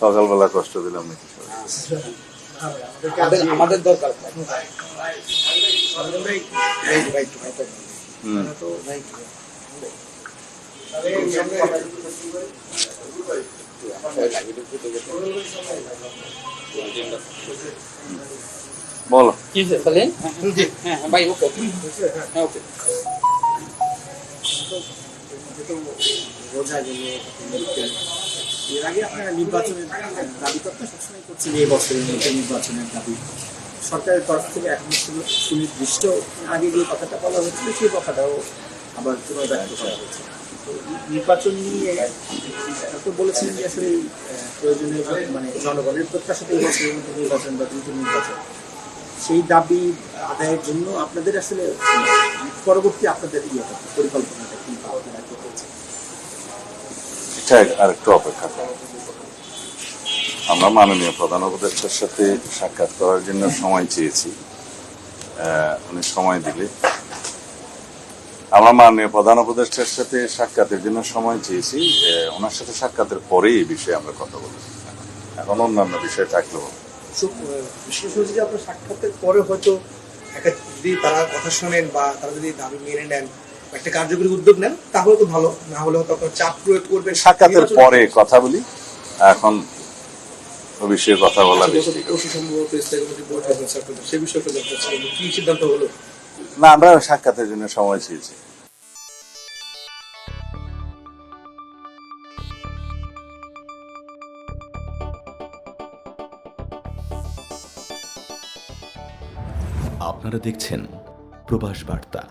সকালবেলা কষ্ট দিলাম নাকি? আমাদের দরকার। হুম। বলো। কি বলেন হ্যাঁ হ্যাঁ ভাই ওকে। হ্যাঁ ওকে। এর আগে আপনারা নির্বাচনের দাবি তো আপনারা সবসময় করছেন এই বছরের মধ্যে নির্বাচনের দাবি। সরকারের তরফ থেকে এখন সুনির্দিষ্ট আগে যে কথাটা বলা হচ্ছিল সেই কথাটাও আবার পুনর্ব্যক্ত করা হচ্ছে তো নির্বাচন নিয়ে তো বলেছিলেন যে আসলে প্রয়োজনীয় মানে জনগণের প্রত্যাশা এই বছরের মধ্যে নির্বাচন বা দ্রুত নির্বাচন। সেই দাবি আদায়ের জন্য আপনাদের আসলে পরবর্তী আপনাদের ইয়েটা কি, পরিকল্পনাটা কি? আপনারা এটা আর অপেক্ষা করো। আমরা মাননীয় প্রধান উপদেষ্টার সাথে সাক্ষাৎ করার জন্য সময় চেয়েছি। উনি সময় দিলে। আমরা মাননীয় প্রধান উপদেষ্টার সাথে সাক্ষাতের জন্য সময় চেয়েছি। ওনার সাথে সাক্ষাতের পরেই এই বিষয়ে আমরা কথা বলব। এখন অন্যান্য বিষয় থাকলেও সাক্ষাতের পরে হয়তো যদি তারা কথা শোনেন বা তারা যদি দাবি মেনে নেন একটা কার্যকরী উদ্যোগ নেন তাহলে তো ভালো। না হলে হয়তো আপনার চাপ প্রয়োগ করবেন। সাক্ষাতের পরে কথা বলি। এখন বিষয়ে কথা বলা চাই কি সিদ্ধান্ত হলো? না আমরা সাক্ষাতের জন্য সময় চেয়েছি। আপনারা দেখছেন প্রবাস বার্তা।